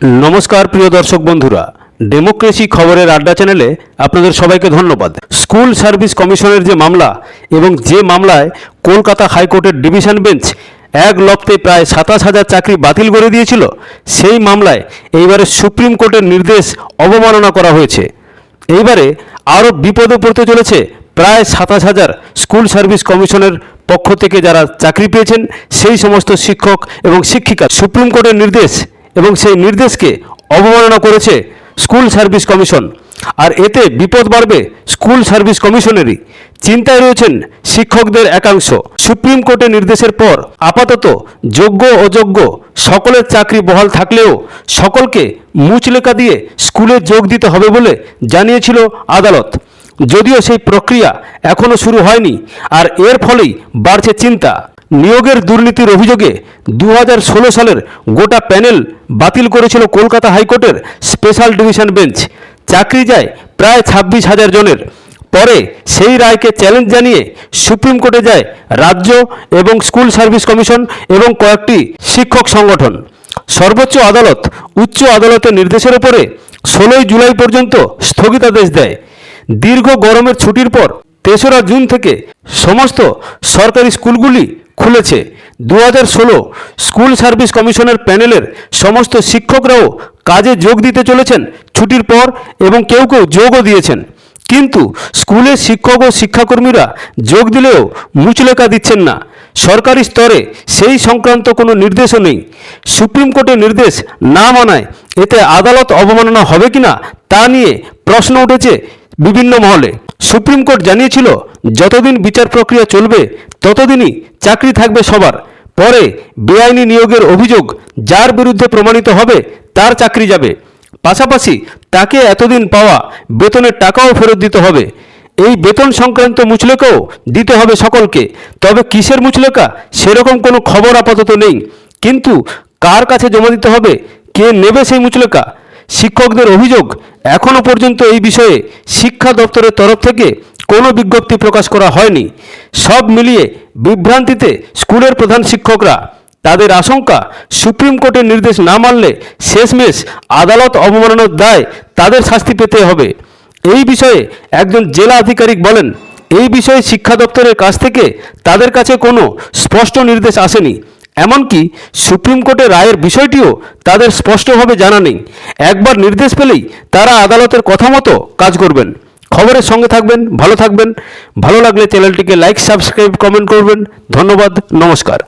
নমস্কার, প্রিয় দর্শক বন্ধুরা। ডেমোক্রেসি খবরের আড্ডা চ্যানেলে আপনাদের সবাইকে ধন্যবাদ। স্কুল সার্ভিস কমিশনের যে মামলা এবং যে মামলায় কলকাতা হাইকোর্টের ডিভিশন বেঞ্চ এক লপ্তে প্রায় সাতাশ হাজার চাকরি বাতিল করে দিয়েছিল, সেই মামলায় এইবারে সুপ্রিম কোর্টের নির্দেশ অবমাননা করা হয়েছে। এইবারে আরও বিপদে পড়তে চলেছে প্রায় সাতাশ হাজার স্কুল সার্ভিস কমিশনের পক্ষ থেকে যারা চাকরি পেয়েছেন, সেই সমস্ত শিক্ষক এবং শিক্ষিকা। সুপ্রিম কোর্টের নির্দেশ এবং সেই নির্দেশকে অবমাননা করেছে স্কুল সার্ভিস কমিশন। আর এতে বিপদ বাড়বে স্কুল সার্ভিস কমিশনেরই। চিন্তায় রয়েছেন শিক্ষকদের একাংশ। সুপ্রিম কোর্টের নির্দেশের পর আপাতত যোগ্য অযোগ্য সকলের চাকরি বহাল থাকলেও সকলকে মুচলেখা দিয়ে স্কুলে যোগ দিতে হবে বলে জানিয়েছিল আদালত। যদিও সেই প্রক্রিয়া এখনও শুরু হয়নি, আর এর ফলেই বাড়ছে চিন্তা। নিয়োগের দুর্নীতির অভিযোগে দু ষোলো সালের গোটা প্যানেল বাতিল করেছিল কলকাতা হাইকোর্টের স্পেশাল ডিভিশন বেঞ্চ। চাকরি যায় প্রায় ছাব্বিশ হাজার জনের। পরে সেই রায়কে চ্যালেঞ্জ জানিয়ে সুপ্রিম কোর্টে যায় রাজ্য এবং স্কুল সার্ভিস কমিশন এবং কয়েকটি শিক্ষক সংগঠন। সর্বোচ্চ আদালত উচ্চ আদালতের নির্দেশের উপরে ষোলোই জুলাই পর্যন্ত স্থগিতাদেশ দেয়। দীর্ঘ গরমের ছুটির পর তেসরা জুন থেকে সমস্ত সরকারি স্কুলগুলি খুলেছে। দু স্কুল সার্ভিস কমিশনের প্যানেলের সমস্ত শিক্ষকরাও কাজে যোগ দিতে চলেছেন ছুটির পর এবং কেউ কেউ যোগও দিয়েছেন। কিন্তু স্কুলের শিক্ষক ও শিক্ষাকর্মীরা যোগ দিলেও মুচলেখা দিচ্ছেন না। সরকারি স্তরে সেই সংক্রান্ত কোনো নির্দেশও নেই। সুপ্রিম কোর্টের নির্দেশ না মানায় এতে আদালত অবমাননা হবে কিনা তা নিয়ে প্রশ্ন উঠেছে বিভিন্ন মহলে। সুপ্রিম কোর্ট জানিয়েছিল, যতদিন বিচার প্রক্রিয়া চলবে, ততদিনই চাকরি থাকবে সবার। পরে বেআইনি নিয়োগের অভিযোগ যার বিরুদ্ধে প্রমাণিত হবে, তার চাকরি যাবে। পাশাপাশি তাকে এতদিন পাওয়া বেতনের টাকাও ফেরত দিতে হবে। এই বেতন সংক্রান্ত মুচলেকাও দিতে হবে সকলকে। তবে কিসের মুচলেকা, সেরকম কোনো খবর আপাতত নেই। কিন্তু কার কাছে জমা দিতে হবে, কে নেবে সেই মুচলেকা? শিক্ষকদের অভিযোগ এখনও পর্যন্ত এই বিষয়ে শিক্ষা দপ্তরের তরফ থেকে কোনো বিজ্ঞপ্তি প্রকাশ করা হয়নি। সব মিলিয়ে বিভ্রান্তিতে স্কুলের প্রধান শিক্ষকরা, তাদের আশঙ্কা, সুপ্রিম কোর্টের নির্দেশ না মানলে শেষমেশ আদালত অবমাননার দায় তাদের শাস্তি পেতে হবে। এই বিষয়ে একজন জেলা আধিকারিক বলেন, এই বিষয়ে শিক্ষা দপ্তরের কাছ থেকে তাদের কাছে কোনো স্পষ্ট নির্দেশ আসেনি। এমনকি সুপ্রিম কোর্টের রায়ের বিষয়টিও তাদের স্পষ্টভাবে জানা নেই। একবার নির্দেশ পেলেই তারা আদালতের কথা মতো কাজ করবেন। খবরের সঙ্গে থাকবেন, ভালো থাকবেন। ভালো লাগলে চ্যানেলটিকে লাইক, সাবস্ক্রাইব, কমেন্ট করবেন। ধন্যবাদ, নমস্কার।